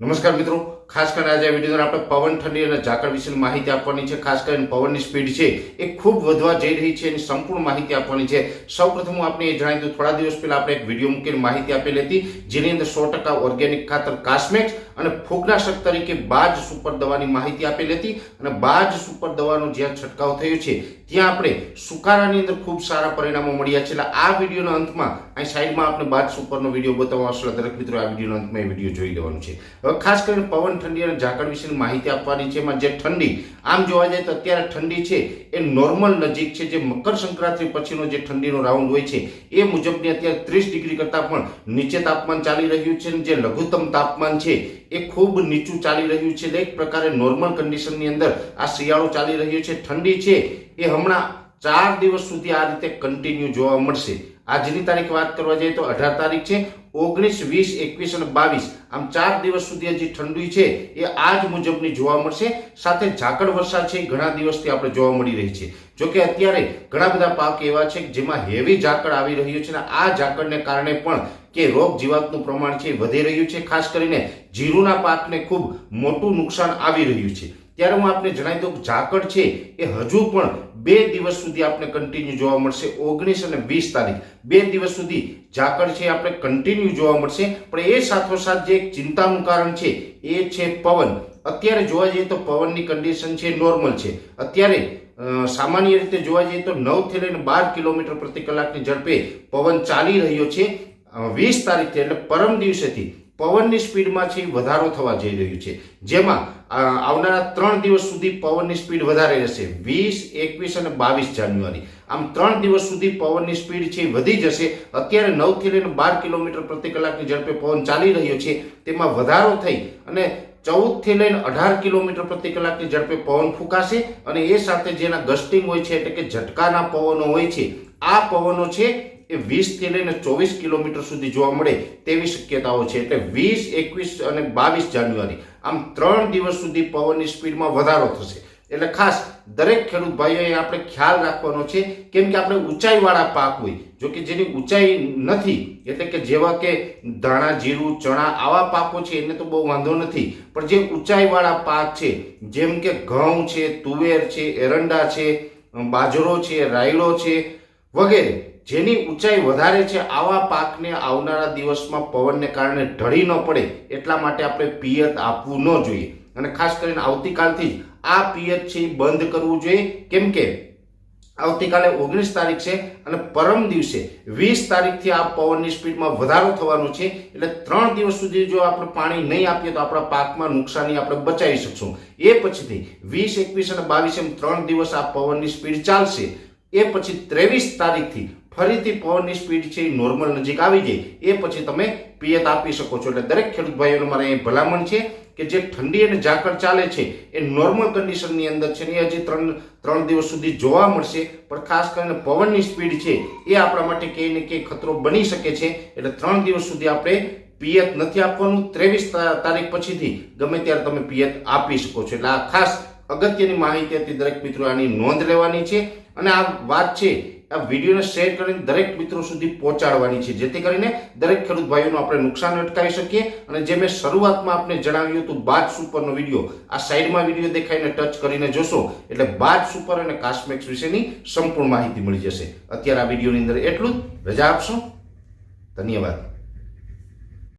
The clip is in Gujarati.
નમસ્કાર મિત્રો. ખાસ કરીને આજે વીડિયો આપણે પવન ઠંડી અને ઝાકળ વિશેની માહિતી આપવાની છે. ખાસ કરીને પવનની સ્પીડ છે એ ખૂબ વધવા જઈ રહી છે એની સંપૂર્ણ માહિતી આપવાની છે. સૌપ્રથમ હું આપને એ જણાવી દઉં, થોડા દિવસ પહેલા આપણે એક વીડિયો મૂકીને માહિતી આપેલી હતી, જેની અંદર સો ટકા ઓર્ગેનિક ખાતર કાસ્મેક્સ અને ફૂગનાશક તરીકે બાજ સુપર દવાની માહિતી આપેલી હતી અને બાજ સુપર દવાનો જ્યાં છંટકાવ થયો છે, ત્યાં આપણે સુકારાની અંદર ખૂબ સારા પરિણામો મળ્યા છે. એટલે આ વિડીયોના અંતમાં અહીં સાઈડમાં આપણે બાજ સુપરનો વીડિયો બતાવવા આવશે દરેક મિત્રો આ વિડીયોના અંતમાં એ વીડિયો જોઈ લેવાનું છે. હવે ખાસ કરીને પવન ઠંડી અને ઝાકળ વિશેની માહિતી આપવાની છે. એમાં જે ઠંડી આમ જોવા જાય તો અત્યારે ઠંડી છે એ નોર્મલ નજીક છે. જે મકર સંક્રાંતિ પછીનો જે ઠંડીનો રાઉન્ડ હોય છે એ મુજબની અત્યારે ત્રીસ ડિગ્રી કરતાં પણ નીચે તાપમાન ચાલી રહ્યું છે અને જે લઘુત્તમ તાપમાન છે એ ખૂબ નીચું ચાલી રહ્યું છે. દરેક પ્રકારે નોર્મલ કન્ડિશનની અંદર આ શિયાળો ચાલી રહ્યો છે. ઠંડી છે એ હમણાં ચાર દિવસ સુધી આ રીતે કન્ટિન્યુ જોવા મળશે. આજની તારીખ વાત કરવા જઈએ તો અઢાર તારીખ છે. ઓગણીસ, વીસ, એકવીસ અને બાવીસ. આમ ચાર દિવસ સુધી જે ઠંડી છે, એ આ જ મુજબની જોવા મળશે. સાથે ઝાકળ વરસાદ છે ઘણા દિવસથી આપણે જોવા મળી રહી છે. જો કે અત્યારે ઘણા બધા પાક એવા છે જેમાં હેવી ઝાકળ આવી રહ્યું છે અને આ ઝાકળને કારણે પણ કે રોગ જીવાતનું પ્રમાણ છે વધી રહ્યું છે. ખાસ કરીને જીરુના પાકને ખૂબ મોટું નુકસાન આવી રહ્યું છે. ત્યારે હું આપને જણાવી દઉં ઝાકળ છે એ હજુ પણ બે દિવસ સુધી આપણે કન્ટિન્યુ જોવા મળશે, ઓગણીસ અને વીસ તારીખ. બે દિવસ સુધી ઝાકળ છે આપણે કન્ટિન્યુ જોવા મળશે. પણ એ સાથોસાથ જે એક ચિંતાનું કારણ છે, એ છે પવન. અત્યારે જોવા જઈએ તો પવનની કન્ડિશન છે નોર્મલ છે. અત્યારે સામાન્ય રીતે જોવા જઈએ તો નવથી લઈને બાર કિલોમીટર પ્રતિ કલાકની ઝડપે પવન ચાલી રહ્યો છે. વીસ તારીખથી એટલે પરમ દિવસેથી. પવનની સ્પીડમાં છે વધારો થવા જઈ રહ્યું છે. જેમાં આવનારા ત્રણ દિવસ સુધી પવનની સ્પીડ વધારે રહેશે. વીસ, એકવીસ અને બાવીસ જાન્યુઆરી. આમ ત્રણ દિવસ સુધી પવનની સ્પીડ છે વધી જશે. અત્યારે નવથી લઈને બાર કિલોમીટર પ્રતિ કલાકની ઝડપે પવન ચાલી રહ્યો છે. તેમાં વધારો થઈ અને ચૌદથી લઈને અઢાર કિલોમીટર પ્રતિ કલાકની ઝડપે પવન ફૂંકાશે અને એ સાથે જેના ગસ્ટિંગ હોય છે, એટલે કે ઝટકાના પવનો હોય છે, આ પવનો છે એ વીસથી લઈને ચોવીસ કિલોમીટર સુધી જોવા મળે તેવી શક્યતાઓ છે. એટલે વીસ, એકવીસ અને બાવીસ જાન્યુઆરી, આમ ત્રણ દિવસ સુધી પવનની સ્પીડમાં વધારો થશે. એટલે ખાસ દરેક ખેડૂત ભાઈઓએ આપણે ખ્યાલ રાખવાનો છે, કેમ કે આપણે ઊંચાઈવાળા પાક હોય, જો કે જેની ઊંચાઈ નથી, એટલે કે જેવા કે ધાણા, જીરું, ચણા આવા પાકો છે, એને તો બહુ વાંધો નથી. પણ જે ઊંચાઈવાળા પાક છે, જેમ કે ઘઉં છે, તુવેર છે, એરંડા છે, બાજરો છે, રાયડો છે વગેરે. જેની ઊંચાઈ વધારે છે આવા પાકને આવનારા દિવસમાં પવનને કારણે ઢળી ન પડે એટલા માટે આપણે પિયત આપવું ન જોઈએ. અને ખાસ કરીને આવતીકાલથી જ આ પિયત છે બંધ કરવું જોઈએ. કેમ કે આવતીકાલે ઓગણીસ તારીખ છે અને પરમ દિવસે વીસ તારીખથી આ પવનની સ્પીડમાં વધારો થવાનો છે. એટલે ત્રણ દિવસ સુધી જો આપણે પાણી નહીં આપીએ તો આપણા પાકમાં નુકસાની આપણે બચાવી શકશું. એ પછીથી વીસ, એકવીસ અને બાવીસ એમ ત્રણ દિવસ આ પવનની સ્પીડ ચાલશે. એ પછી ત્રેવીસ તારીખથી ફરીથી પવનની સ્પીડ છે, એ નોર્મલ નજીક આવી જાય. એ પછી તમે પિયત આપી શકો છો. એટલે દરેક ખેડૂત ભાઈઓને મારે અહીં ભલામણ છે કે જે ઠંડી અને ઝાકળ ચાલે છે, એ નોર્મલ કન્ડિશનની અંદર છે ને હજી ત્રણ ત્રણ દિવસ સુધી જોવા મળશે. પણ ખાસ કરીને પવનની સ્પીડ છે, એ આપણા માટે ક્યાંય ને ક્યાંય ખતરો બની શકે છે. એટલે ત્રણ દિવસ સુધી આપણે પિયત નથી આપવાનું. ત્રેવીસ તારીખ પછીથી ગમે ત્યારે તમે પિયત આપી શકો છો. એટલે આ ખાસ અગત્યની માહિતી હતી દરેક મિત્રો આની નોંધ લેવાની છે અને આ વાત છે, આ વિડીયોને શેર કરીને દરેક મિત્રો સુધી પહોંચાડવાની છે, જેથી કરીને દરેક ખેડૂત ભાઈઓનું આપણે નુકસાન અટકાવી શકીએ. અને જે મેં શરૂઆતમાં આપને જણાવ્યું હતું બાદ સુપરનો વીડિયો, આ સાઈડમાં વીડિયો દેખાઈને ટચ કરીને જોશો, એટલે બાદ સુપર અને કાસ્મેક્સ વિશેની સંપૂર્ણ માહિતી મળી જશે. અત્યારે આ વિડીયોની અંદર એટલું જ. રજા આપશો. ધન્યવાદ.